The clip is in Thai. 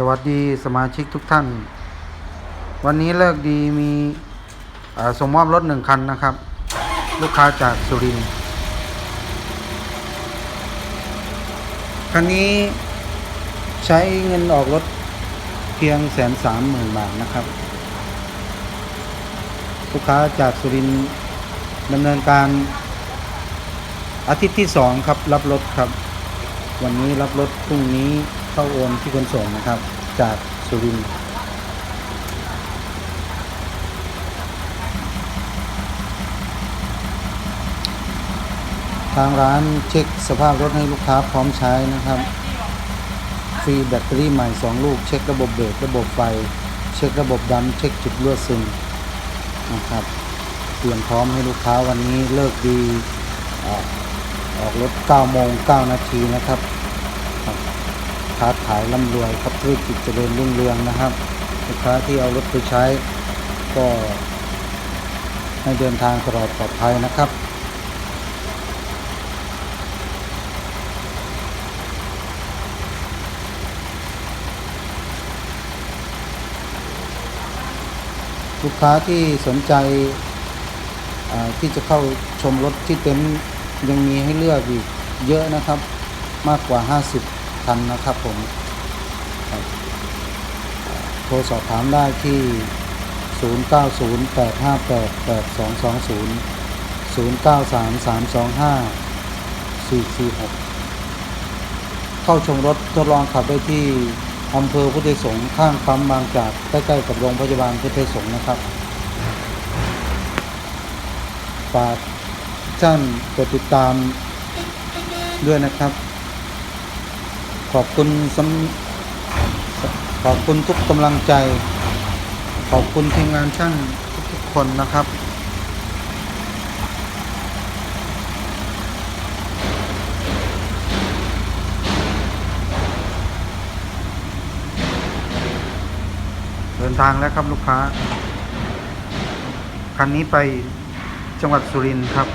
สวัสดีสมาชิกทุกท่าน วันนี้เลิกดีมีส่งมอบรถหนึ่งคันนะครับ ลูกค้าจากสุรินทร์คันนี้ใช้เงินออกรถเพียงแสนสามหมื่นบาทนะครับ ลูกค้าจากสุรินทร์ดำเนินการอาทิตย์ที่สองครับรับรถครับ วันนี้รับรถพรุ่งนี้ เข้าโอนที่ขนส่งนะครับ จากสุรินทร์ทางร้านเช็คสภาพรถให้ลูกค้าพร้อมใช้นะครับ ฟรีแบตเตอรี่ใหม่ 2 ลูก เช็คระบบเบรกระบบไฟ เช็คระบบดันเช็คจุดรั่วซึมนะครับเตรียมพร้อมให้ลูกค้าวันนี้เลิกดีออกออกรถ 9 โมง 9 นาทีนะครับ ค้าขายร่ำรวยครับธุรกิจเจริญรุ่งเรืองนะครับ ลูกค้าที่เอารถไปใช้ ก็ให้เดินทางตลอดปลอดภัยนะครับลูกค้าที่สนใจที่จะเข้าชมรถที่เต็นท์ยังมีให้เลือกอีกเยอะนะครับ มากกว่า 50 คันนะครับผมโทรสอบถามได้ที่ 0908588220 093325 446เข้าชมรถทดลองขับได้ที่อำเภอพุทธสงฆ์ข้างปั๊มบางจากใกล้ๆกับโรงพยาบาลพุทธสงฆ์นะครับฝากท่านกดติดตามด้วยนะครับ อบคุณสำขอบคุณทุกกำลังใจ ขอบคุณทีมงานช่างทุกๆคนนะครับ เดินทางแล้วครับลูกค้า คันนี้ไปจังหวัดสุรินทร์ครับ